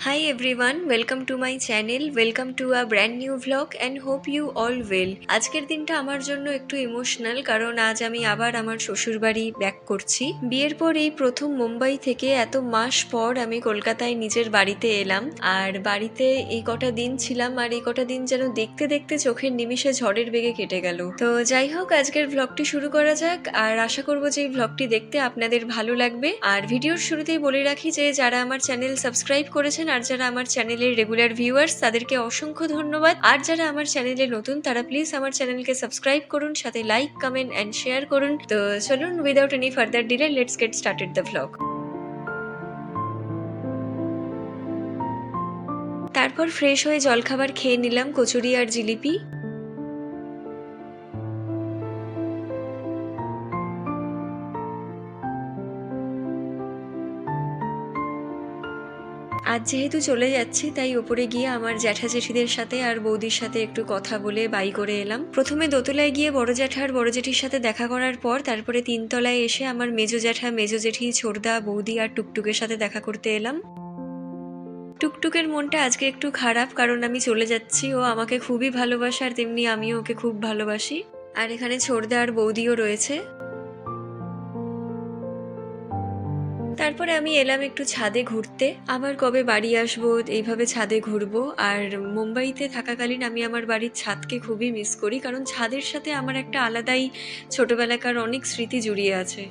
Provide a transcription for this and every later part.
Hi everyone, welcome to my channel, welcome to a brand new vlog and hope you all well. আজকের দিনটা আমার জন্য একটু emotional কারণ আজ আমি আবার আমার শ্বশুরবাড়ি ব্যাক করছি। বিয়ের পর এই প্রথম মুম্বাই থেকে এত মাস পর আমি কলকাতায় নিজের বাড়িতে এলাম। আর বাড়িতে এই কটা দিন ছিলাম আর এই কটা দিন যেন দেখতে দেখতে চোখের নিমিষে ঝড়ের বেগে কেটে গেল। তো যাই হোক আজকের ভ্লগটি শুরু করা যাক আর আশা করব যে এই ভ্লগটি দেখতে আপনাদের ভালো লাগবে। আর ভিডিওর শুরুতেই বলে রাখি যে যারা আমার চ্যানেল সাবস্ক্রাইব করেছেন আর যারা আমার চ্যানেলের রেগুলার ভিউয়ার্স তাদেরকে অসংখ্য ধন্যবাদ। আর যারা আমার চ্যানেলে নতুন, তারা প্লিজ আমার চ্যানেলকে সাবস্ক্রাইব করুন, সাথে লাইক কমেন্ট অ্যান্ড শেয়ার করুন। তো চলুন without any further delay let's get started the vlog তারপর ফ্রেশ হয়ে জলখাবার খেয়ে নিলাম কচুরি আর জিলিপি। আজ যেহেতু চলে যাচ্ছি, তাই ওপরে গিয়ে আমার জ্যাঠা জেঠিদের সাথে আর বৌদির সাথে একটু কথা বলে বাই করে এলাম। প্রথমে দোতলায় গিয়ে বড় জ্যাঠা আর বড় জেঠির সাথে দেখা করার পর, তারপরে তিনতলায় এসে আমার মেজো জ্যাঠা, মেজো জেঠি ছোড়দা বৌদি আর টুকটুকের সাথে দেখা করতে এলাম। টুকটুকের মনটা আজকে একটু খারাপ, কারণ আমি চলে যাচ্ছি, ও আমাকে খুবই ভালোবাসে আর তেমনি আমিও ওকে খুব ভালোবাসি। আর এখানে ছোড়দা আর বৌদিও রয়েছে। তারপরে আমি এলাম একটু ছাদে ঘুরতে। আবার কবে বাড়ি আসব, এইভাবে ছাদে ঘুরবো। আর মুম্বাইতে থাকাকালীন আমি আমার বাড়ির ছাদকে খুবই মিস করি, কারণ ছাদের সাথে আমার একটা আলাদাই ছোটবেলাকার অনেক স্মৃতি জড়িয়ে আছে।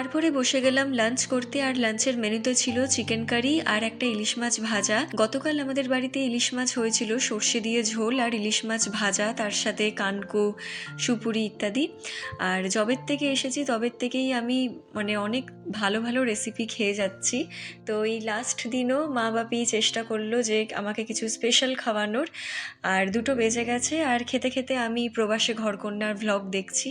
তারপরে বসে গেলাম লাঞ্চ করতে, আর লাঞ্চের মেনুতে ছিল চিকেন কারি আর একটা ইলিশ মাছ ভাজা। গতকাল আমাদের বাড়িতে ইলিশ মাছ হয়েছিল, সর্ষে দিয়ে ঝোল আর ইলিশ মাছ ভাজা, তার সাথে কানকো, সুপুরি ইত্যাদি। আর জবের থেকে এসেছি, তবের থেকেই আমি মানে অনেক ভালো ভালো রেসিপি খেয়ে যাচ্ছি। তো এই লাস্ট দিনও মা বাপি চেষ্টা করল যে আমাকে কিছু স্পেশাল খাওয়ানোর। আর দুটো বেজে গেছে, আর খেতে খেতে আমি প্রবাসে ঘরকন্যার ভ্লগ দেখছি।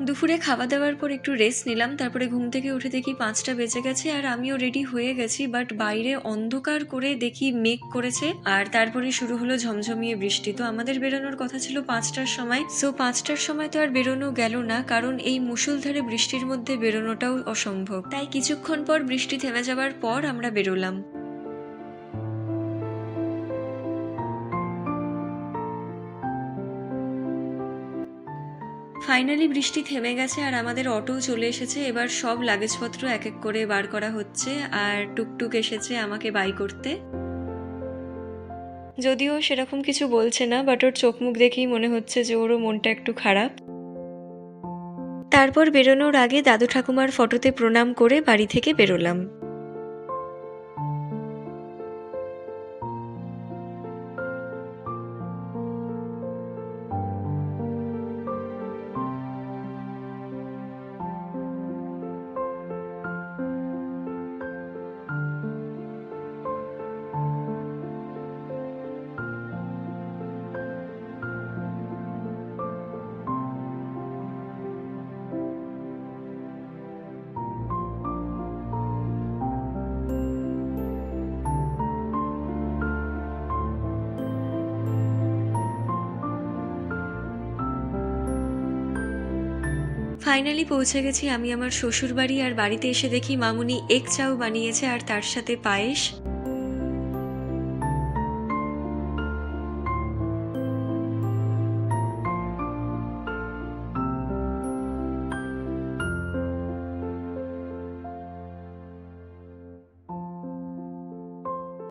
দুপুরে খাওয়া দাওয়ার পর একটু রেস্ট নিলাম, তারপরে ঘুম থেকে উঠে দেখি পাঁচটা বেজে গেছে আর আমিও রেডি হয়ে গেছি বাট বাইরে অন্ধকার করে দেখি মেঘ করেছে আর তারপরে শুরু হলো ঝমঝমিয়ে বৃষ্টি। তো আমাদের বেরোনোর কথা ছিল পাঁচটার সময় সো পাঁচটার সময় তো আর বেরোনো গেল না, কারণ এই মুষলধারে বৃষ্টির মধ্যে বেরোনোটাও অসম্ভব। তাই কিছুক্ষণ পর বৃষ্টি থেমে যাওয়ার পর আমরা বেরোলাম। ফাইনালি বৃষ্টি থেমে গেছে আর আমাদের অটোও চলে এসেছে। এবার সব লাগেজপত্র এক এক করে বার করা হচ্ছে আর টুকটুক এসেছে আমাকে বাই করতে। যদিও সেরকম কিছু বলছে না বাট ওর চোখ মুখ দেখেই মনে হচ্ছে যে ওরও মনটা একটু খারাপ। তারপর বেরোনোর আগে দাদু ঠাকুমার ফটোতে প্রণাম করে বাড়ি থেকে বেরোলাম। ফাইনালি পৌঁছে গেছি, আমি আমার শ্বশুরবাড়ি আর বাড়িতে এসে দেখি মামুনি এক চাও বানিয়েছে আর তার সাথে পায়েস।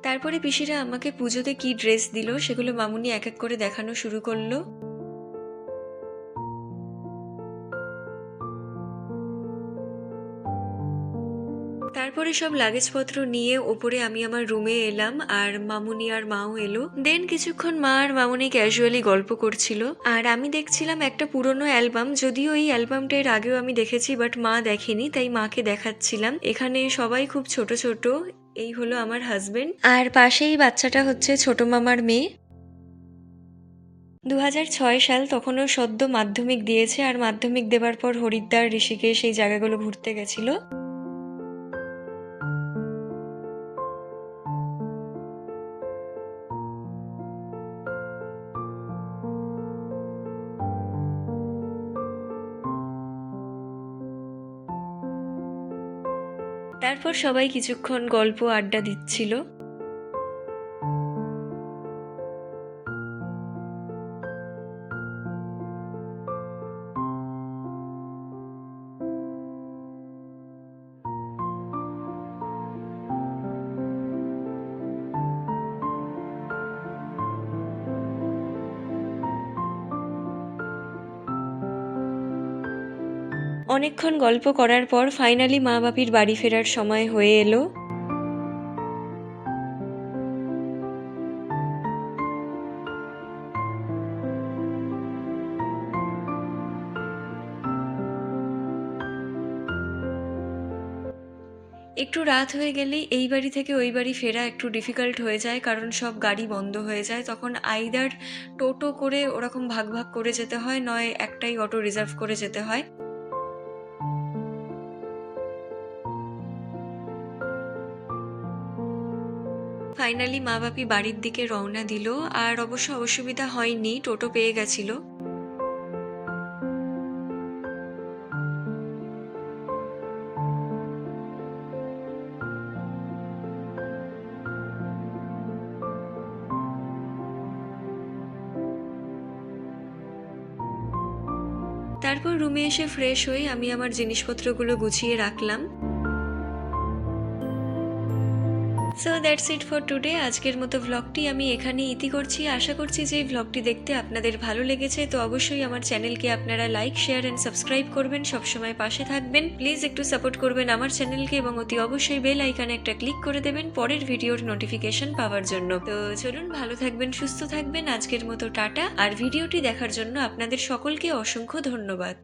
তারপরে পিসিরা আমাকে পুজোতে কি ড্রেস দিল সেগুলো মামুনি এক এক করে দেখানো শুরু করল। তারপরে সব লাগেজপত্র নিয়ে ওপরে আমি আমার রুমে এলাম আর মামুনি আর মাও এলো। দেন কিছুক্ষণ মা আর মামুনি ক্যাজুয়ালি গল্প করছিল। আর আমি দেখছিলাম একটা পুরনো অ্যালবাম, যদিও এই অ্যালবামটা এর আগেও আমি দেখেছি বাট মা দেখেনি, তাই মাকে দেখাচ্ছিলাম। এখানে সবাই খুব ছোট ছোট, এই হলো আমার হাজবেন্ড আর পাশেই বাচ্চাটা হচ্ছে ছোট মামার মেয়ে। দু ছয় সাল তখনও সদ্য মাধ্যমিক দিয়েছে, আর মাধ্যমিক দেবার পর হরিদ্বার, ঋষিকেশ এই জায়গাগুলো ঘুরতে গেছিল। তারপর সবাই কিছুক্ষণ গল্প আড্ডা দিচ্ছিল। অনেকক্ষণ গল্প করার পর ফাইনালি মা বাপির বাড়ি ফেরার সময় হয়ে এলো। একটু রাত হয়ে গেলেই এই বাড়ি থেকে ওই বাড়ি ফেরা একটু ডিফিকাল্ট হয়ে যায়, কারণ সব গাড়ি বন্ধ হয়ে যায়। তখন আইদার টোটো করে ওরকম ভাগ ভাগ করে যেতে হয়, নয় একটাই অটো রিজার্ভ করে যেতে হয়। ফাইনালি মা বাপি বাড়ির দিকে রওনা দিল, আর অবশ্য অসুবিধা হয়নি, টোটো পেয়ে গেছিল। তারপর রুমে এসে ফ্রেশ হয়ে আমি আমার জিনিসপত্রগুলো গুছিয়ে রাখলাম। So that's it for today আজকের মতো ভ্লগটি আমি এখানে ইতি করছি। আশা করছি যে ভ্লগটি দেখতে আপনাদের ভালো লেগেছে। তো অবশ্যই আমার চ্যানেলকে আপনারা লাইক শেয়ার অ্যান্ড সাবস্ক্রাইব করবেন। সবসময় পাশে থাকবেন। প্লিজ একটু সাপোর্ট করবেন আমার চ্যানেলকে এবং অতি অবশ্যই বেল আইকনে একটা ক্লিক করে দেবেন পরের ভিডিওর নোটিফিকেশন পাওয়ার জন্য। তো চলুন, ভালো থাকবেন, সুস্থ থাকবেন। আজকের মতো টাটা। আর ভিডিওটি দেখার জন্য আপনাদের সকলকে অসংখ্য ধন্যবাদ।